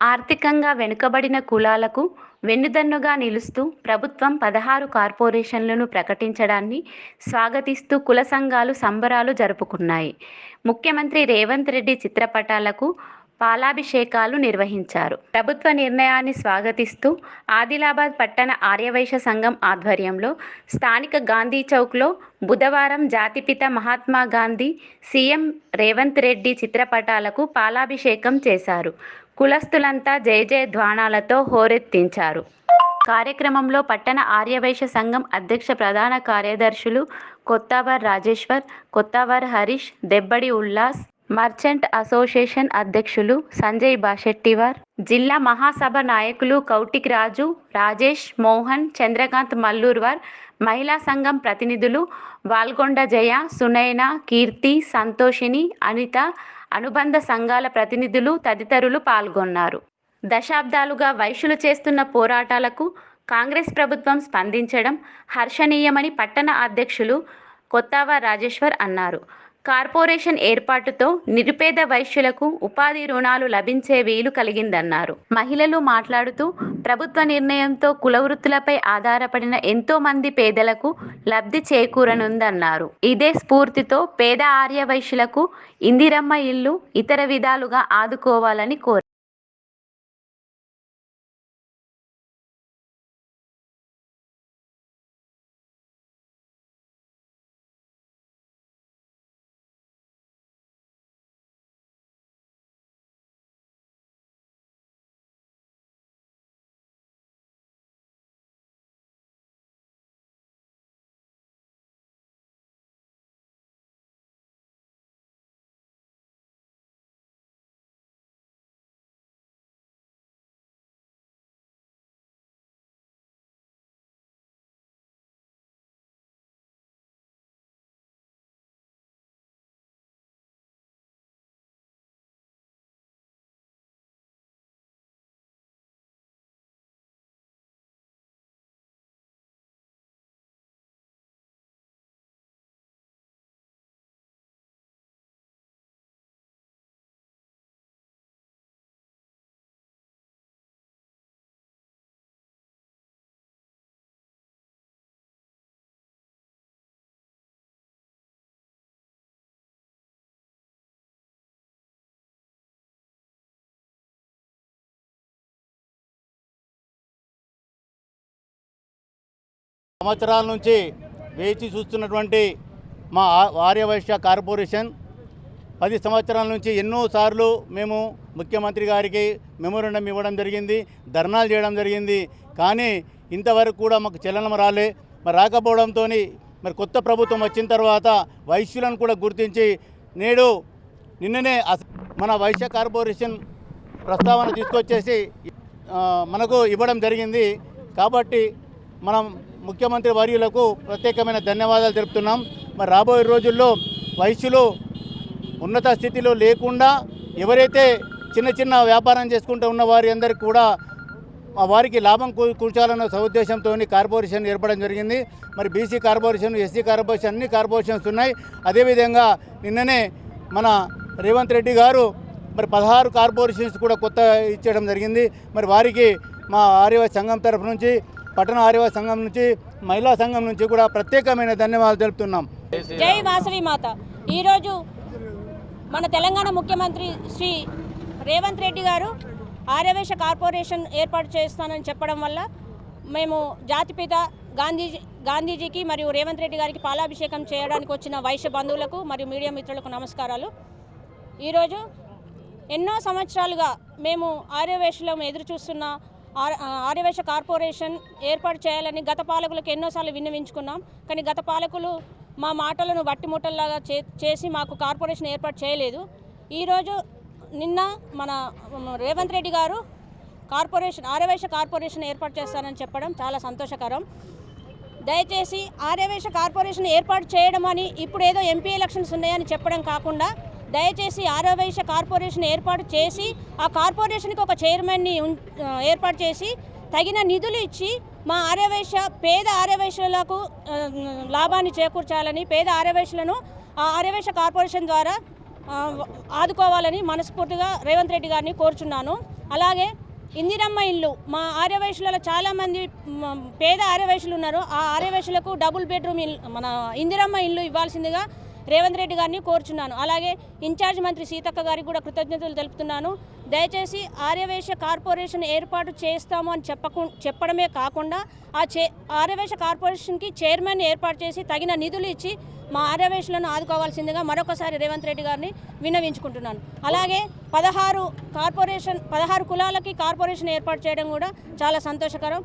ఆర్థికంగా వెనుకబడిన కులాలకు వెన్నుదన్నుగా నిలుస్తూ ప్రభుత్వం పదహారు కార్పొరేషన్లను ప్రకటించడాన్ని స్వాగతిస్తూ కుల సంఘాలు సంబరాలు జరుపుకున్నాయి. ముఖ్యమంత్రి రేవంత్ రెడ్డి చిత్రపటాలకు పాలాభిషేకాలు నిర్వహించారు. ప్రభుత్వ నిర్ణయాన్ని స్వాగతిస్తూ ఆదిలాబాద్ పట్టణ ఆర్యవైశ్య సంఘం ఆధ్వర్యంలో స్థానిక గాంధీ చౌక్లో బుధవారం జాతిపిత మహాత్మా గాంధీ సీఎం రేవంత్ రెడ్డి చిత్రపటాలకు పాలాభిషేకం చేశారు. కులస్తులంతా జయ జయ ధ్వానాలతో హోరెత్తించారు. కార్యక్రమంలో పట్టణ ఆర్యవైశ్య సంఘం అధ్యక్ష ప్రధాన కార్యదర్శులు కొత్తవర్ రాజేశ్వర్ కొత్తవర్ హరీష్ దెబ్బడి ఉల్లాస్ మర్చెంట్ అసోసియేషన్ అధ్యక్షులు సంజయ్ బాషెట్టివార్ జిల్లా మహాసభ నాయకులు కౌటిక్ రాజు రాజేష్ మోహన్ చంద్రకాంత్ మల్లూర్వార్ మహిళా సంఘం ప్రతినిధులు వాల్గొండ జయ సునైన కీర్తి సంతోషిని అనిత అనుబంధ సంఘాల ప్రతినిధులు తదితరులు పాల్గొన్నారు. దశాబ్దాలుగా వైశ్యులు చేస్తున్న పోరాటాలకు కాంగ్రెస్ ప్రభుత్వం స్పందించడం హర్షణీయమని పట్టణ అధ్యక్షులు కొత్తవ రాజేశ్వర్ అన్నారు. కార్పొరేషన్ ఏర్పాటుతో నిరుపేద వైశ్యులకు ఉపాధి రుణాలు లభించే వీలు కలిగిందన్నారు. మహిళలు మాట్లాడుతూ ప్రభుత్వ నిర్ణయంతో కుల వృత్తులపై ఆధారపడిన ఎంతో మంది పేదలకు లబ్ధి చేకూరనుందన్నారు. ఇదే స్ఫూర్తితో పేద ఆర్య వైశ్యులకు ఇందిరమ్మ ఇల్లు ఇతర విధాలుగా ఆదుకోవాలని కోరారు. సంవత్సరాల నుంచి వేచి చూస్తున్నటువంటి మా ఆర్యవైశ్య కార్పొరేషన్ పది సంవత్సరాల నుంచి ఎన్నోసార్లు మేము ముఖ్యమంత్రి గారికి మెమోరండం ఇవ్వడం జరిగింది ధర్నాలు చేయడం జరిగింది. కానీ ఇంతవరకు కూడా మాకు చలనం రాలే. మరి రాకపోవడంతో మరి కొత్త ప్రభుత్వం వచ్చిన తర్వాత వైశ్యులను కూడా గుర్తించి నేడు నిన్ననే మన వైశ్య కార్పొరేషన్ ప్రస్తావన తీసుకొచ్చేసి మనకు ఇవ్వడం జరిగింది. కాబట్టి మనం ముఖ్యమంత్రి వర్యులకు ప్రత్యేకమైన ధన్యవాదాలు తెలుపుతున్నాం. మరి రాబోయే రోజుల్లో వయసులో ఉన్నత స్థితిలో లేకుండా ఎవరైతే చిన్న చిన్న వ్యాపారం చేసుకుంటూ ఉన్న వారి అందరికీ కూడా వారికి లాభం కూర్చాలన్న సదుద్దేశంతో కార్పొరేషన్ ఏర్పడడం జరిగింది. మరి బీసీ కార్పొరేషన్ ఎస్సీ కార్పొరేషన్ అన్ని కార్పొరేషన్స్ ఉన్నాయి. అదేవిధంగా నిన్ననే మన రేవంత్ రెడ్డి గారు మరి పదహారు కార్పొరేషన్స్ కూడా కొత్త ఇచ్చేయడం జరిగింది. మరి వారికి మా ఆర్యవాసి సంఘం తరఫు నుంచి పట్టణ ఆర్యవ సంఘం నుంచి మహిళా సంఘం నుంచి కూడా ప్రత్యేకమైన ధన్యవాదాలు తెలుపుతున్నాం. జై వాసవి మాత. ఈరోజు మన తెలంగాణ ముఖ్యమంత్రి శ్రీ రేవంత్ రెడ్డి గారు ఆర్యవేశ కార్పొరేషన్ ఏర్పాటు చేస్తానని చెప్పడం వల్ల మేము జాతిపిత గాంధీజీ గాంధీజీకి మరియు రేవంత్ రెడ్డి గారికి పాలాభిషేకం చేయడానికి వచ్చిన వైశ్య బంధువులకు మరియు మీడియా మిత్రులకు నమస్కారాలు. ఈరోజు ఎన్నో సంవత్సరాలుగా మేము ఆర్యవేశలో ఎదురు చూస్తున్న ఆర్యవేశ కార్పొరేషన్ ఏర్పాటు చేయాలని గత పాలకులకు ఎన్నోసార్లు విన్నవించుకున్నాం. కానీ గత పాలకులు మా మాటలను వట్టిముట్టల్లాగా చే చేసి మాకు కార్పొరేషన్ ఏర్పాటు చేయలేదు. ఈరోజు నిన్న మన రేవంత్ రెడ్డి గారు కార్పొరేషన్ ఆర్యవేశ కార్పొరేషన్ ఏర్పాటు చేస్తానని చెప్పడం చాలా సంతోషకరం. దయచేసి ఆర్యవేశ కార్పొరేషన్ ఏర్పాటు చేయడం అని ఇప్పుడు ఏదో ఎంపీ ఎలక్షన్స్ ఉన్నాయని చెప్పడం కాకుండా దయచేసి ఆర్యవేశ కార్పొరేషన్ ఏర్పాటు చేసి ఆ కార్పొరేషన్కి ఒక చైర్మన్ని ఉం- ఏర్పాటు చేసి తగిన నిధులు ఇచ్చి మా ఆర్యవైశ్య పేద ఆర్యవైశ్యులకు లాభాన్ని చేకూర్చాలని పేద ఆర్యవైశ్యులను ఆ ఆర్యవైశ్య కార్పొరేషన్ ద్వారా ఆదుకోవాలని మనస్ఫూర్తిగా రేవంత్ రెడ్డి గారిని కోరుచున్నాను. అలాగే ఇందిరమ్మ ఇల్లు మా ఆర్యవైశ్యులలో చాలామంది పేద ఆర్యవైశ్యులు ఉన్నారు. ఆ ఆర్యవైశ్యులకు డబుల్ బెడ్రూమ్ ఇల్లు మన ఇందిరమ్మ ఇల్లు ఇవ్వాల్సిందిగా రేవంత్ రెడ్డి గారిని కోరుచున్నాను. అలాగే ఇన్ఛార్జ్ మంత్రి సీతక్క గారికి కూడా కృతజ్ఞతలు తెలుపుతున్నాను. దయచేసి ఆర్యవేశ కార్పొరేషన్ ఏర్పాటు చేస్తాము అని చెప్పకు చెప్పడమే కాకుండా ఆ చే ఆర్యవేశ కార్పొరేషన్కి చైర్మన్ ఏర్పాటు చేసి తగిన నిధులు ఇచ్చి మా ఆర్యవేశలను ఆదుకోవాల్సిందిగా మరొకసారి రేవంత్ రెడ్డి గారిని విన్నవించుకుంటున్నాను. అలాగే పదహారు కార్పొరేషన్ పదహారు కులాలకి కార్పొరేషన్ ఏర్పాటు చేయడం కూడా చాలా సంతోషకరం.